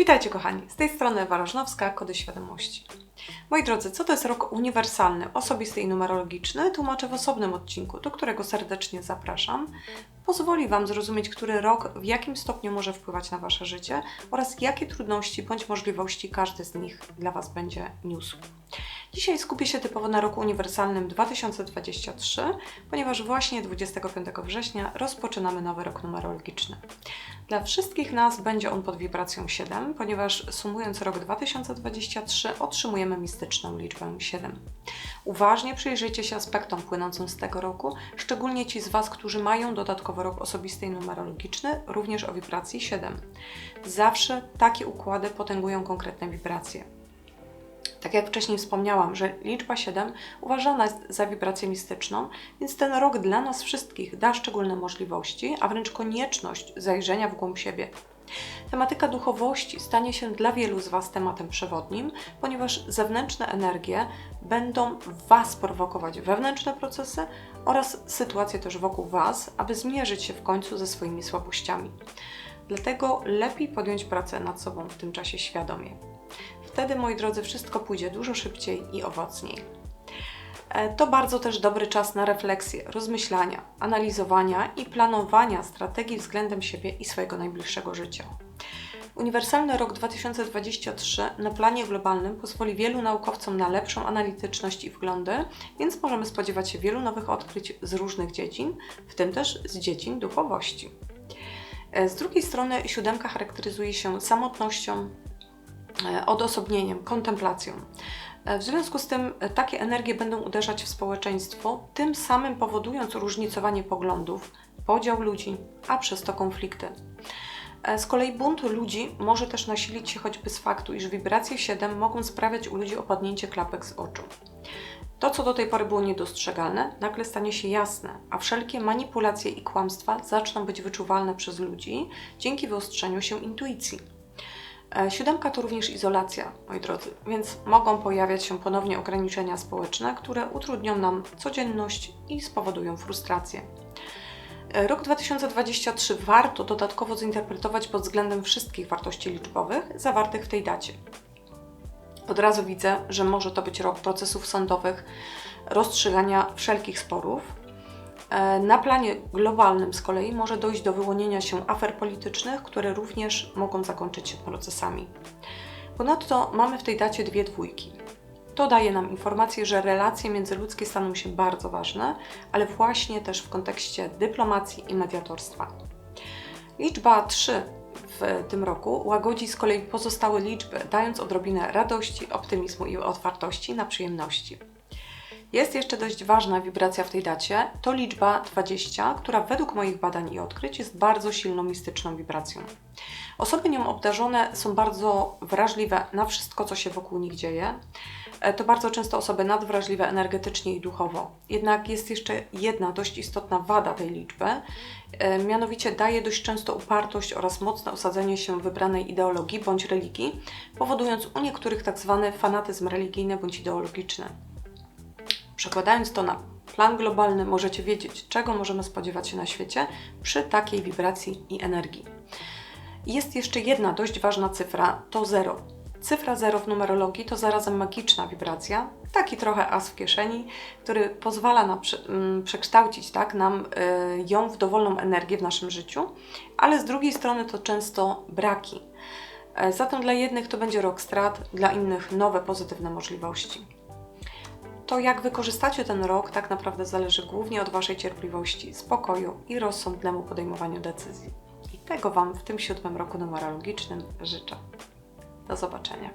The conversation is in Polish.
Witajcie kochani, z tej strony Ewa Kody Świadomości. Moi drodzy, co to jest rok uniwersalny, osobisty i numerologiczny? Tłumaczę w osobnym odcinku, do którego serdecznie zapraszam. Pozwoli Wam zrozumieć, który rok w jakim stopniu może wpływać na Wasze życie oraz jakie trudności bądź możliwości każdy z nich dla Was będzie niósł. Dzisiaj skupię się typowo na roku uniwersalnym 2023, ponieważ właśnie 25 września rozpoczynamy nowy rok numerologiczny. Dla wszystkich nas będzie on pod wibracją 7, ponieważ sumując rok 2023 otrzymujemy mistyczną liczbę 7. Uważnie przyjrzyjcie się aspektom płynącym z tego roku, szczególnie ci z Was, którzy mają dodatkowo rok osobisty i numerologiczny, również o wibracji 7. Zawsze takie układy potęgują konkretne wibracje. Tak jak wcześniej wspomniałam, że liczba 7 uważana jest za wibrację mistyczną, więc ten rok dla nas wszystkich da szczególne możliwości, a wręcz konieczność zajrzenia w głąb siebie. Tematyka duchowości stanie się dla wielu z Was tematem przewodnim, ponieważ zewnętrzne energie będą Was prowokować wewnętrzne procesy oraz sytuacje też wokół Was, aby zmierzyć się w końcu ze swoimi słabościami. Dlatego lepiej podjąć pracę nad sobą w tym czasie świadomie. Wtedy, moi drodzy, wszystko pójdzie dużo szybciej i owocniej. E, to bardzo też dobry czas na refleksję, rozmyślania, analizowania i planowania strategii względem siebie i swojego najbliższego życia. Uniwersalny rok 2023 na planie globalnym pozwoli wielu naukowcom na lepszą analityczność i wglądy, więc możemy spodziewać się wielu nowych odkryć z różnych dziedzin, w tym też z dziedzin duchowości. E, z drugiej strony siódemka charakteryzuje się samotnością, odosobnieniem, kontemplacją. E, w związku z tym e, takie energie będą uderzać w społeczeństwo, tym samym powodując różnicowanie poglądów, podział ludzi, a przez to konflikty. Z kolei bunt ludzi może też nasilić się choćby z faktu, iż wibracje 7 mogą sprawiać u ludzi opadnięcie klapek z oczu. To, co do tej pory było niedostrzegalne, nagle stanie się jasne, a wszelkie manipulacje i kłamstwa zaczną być wyczuwalne przez ludzi dzięki wyostrzeniu się intuicji. E, siódemka to również izolacja, moi drodzy, więc mogą pojawiać się ponownie ograniczenia społeczne, które utrudnią nam codzienność i spowodują frustrację. E, rok 2023 warto dodatkowo zinterpretować pod względem wszystkich wartości liczbowych zawartych w tej dacie. Od razu widzę, że może to być rok procesów sądowych, rozstrzygania wszelkich sporów, na planie globalnym z kolei może dojść do wyłonienia się afer politycznych, które również mogą zakończyć się procesami. Ponadto mamy w tej dacie dwie dwójki. To daje nam informację, że relacje międzyludzkie staną się bardzo ważne, ale właśnie też w kontekście dyplomacji i mediatorstwa. Liczba 3 w tym roku łagodzi z kolei pozostałe liczby, dając odrobinę radości, optymizmu i otwartości na przyjemności. Jest jeszcze dość ważna wibracja w tej dacie, to liczba 20, która według moich badań i odkryć jest bardzo silną mistyczną wibracją. Osoby nią obdarzone są bardzo wrażliwe na wszystko, co się wokół nich dzieje. E, to bardzo często osoby nadwrażliwe energetycznie i duchowo. Jednak jest jeszcze jedna dość istotna wada tej liczby, e, mianowicie daje dość często upartość oraz mocne osadzenie się wybranej ideologii bądź religii, powodując u niektórych tak zwany fanatyzm religijny bądź ideologiczny. Przekładając to na plan globalny, możecie wiedzieć, czego możemy spodziewać się na świecie przy takiej wibracji i energii. Jest jeszcze jedna dość ważna cyfra, to zero. Cyfra zero w numerologii to zarazem magiczna wibracja, taki trochę as w kieszeni, który pozwala na prze, mm, przekształcić tak, nam y, ją w dowolną energię w naszym życiu, ale z drugiej strony to często braki. E, zatem dla jednych to będzie rok strat, dla innych nowe pozytywne możliwości. To, jak wykorzystacie ten rok, tak naprawdę zależy głównie od Waszej cierpliwości, spokoju i rozsądnemu podejmowaniu decyzji. I tego Wam w tym siódmym roku numerologicznym życzę. Do zobaczenia.